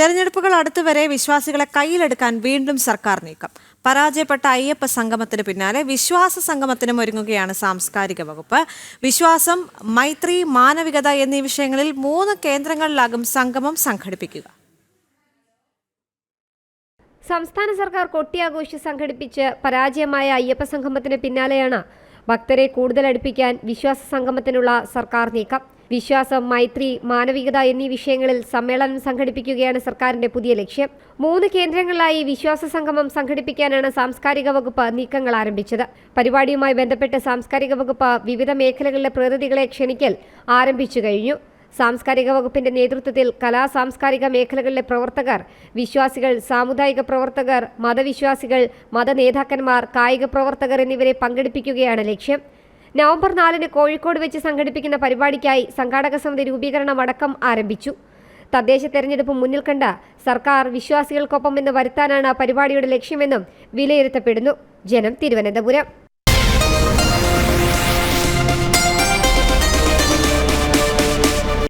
തെരഞ്ഞെടുപ്പുകൾ അടുത്തുവരെ വിശ്വാസികളെ കയ്യിലെടുക്കാൻ വീണ്ടും സർക്കാർ നീക്കം. പരാജയപ്പെട്ട അയ്യപ്പ സംഗമത്തിന് പിന്നാലെ വിശ്വാസ സംഗമത്തിനും ഒരുങ്ങുകയാണ് സാംസ്കാരിക വകുപ്പ്. വിശ്വാസം മൈത്രി മാനവികത എന്നീ വിഷയങ്ങളിൽ മൂന്ന് കേന്ദ്രങ്ങളിലാകും സംഗമം സംഘടിപ്പിക്കുക. സംസ്ഥാന സർക്കാർ കൊട്ടിയാഘോഷി സംഘടിപ്പിച്ച് പരാജയമായ അയ്യപ്പ സംഗമത്തിന് പിന്നാലെയാണ് ഭക്തരെ കൂടുതൽ അടുപ്പിക്കാൻ വിശ്വാസ സംഗമത്തിനുള്ള സർക്കാർ നീക്കം. വിശ്വാസം മൈത്രി മാനവികത എന്നീ വിഷയങ്ങളിൽ സമ്മേളനം സംഘടിപ്പിക്കുകയാണ് സർക്കാരിന്റെ പുതിയ ലക്ഷ്യം. മൂന്ന് കേന്ദ്രങ്ങളിലായി വിശ്വാസ സംഗമം സംഘടിപ്പിക്കാനാണ് സാംസ്കാരിക വകുപ്പ് നീക്കങ്ങൾ ആരംഭിച്ചത്. പരിപാടിയുമായി ബന്ധപ്പെട്ട് സാംസ്കാരിക വകുപ്പ് വിവിധ മേഖലകളിലെ പ്രതിനിധികളെ ക്ഷണിക്കൽ ആരംഭിച്ചു കഴിഞ്ഞു. സാംസ്കാരിക വകുപ്പിന്റെ നേതൃത്വത്തിൽ കലാ സാംസ്കാരിക മേഖലകളിലെ പ്രവർത്തകർ വിശ്വാസികൾ സാമുദായിക പ്രവർത്തകർ മതവിശ്വാസികൾ മതനേതാക്കന്മാർ കായിക പ്രവർത്തകർ എന്നിവരെ പങ്കെടുപ്പിക്കുകയാണ് ലക്ഷ്യം. നവംബർ നാലിന് കോഴിക്കോട് വെച്ച് സംഘടിപ്പിക്കുന്ന പരിപാടിക്കായി സംഘാടക സമിതി രൂപീകരണം അടക്കം ആരംഭിച്ചു. തദ്ദേശ തെരഞ്ഞെടുപ്പ് മുന്നിൽ കണ്ട സർക്കാർ വിശ്വാസികൾക്കൊപ്പം എന്ന് വരുത്താനാണ് പരിപാടിയുടെ ലക്ഷ്യമെന്നും വിലയിരുത്തപ്പെടുന്നു. ജനം തിരുവനന്തപുരം.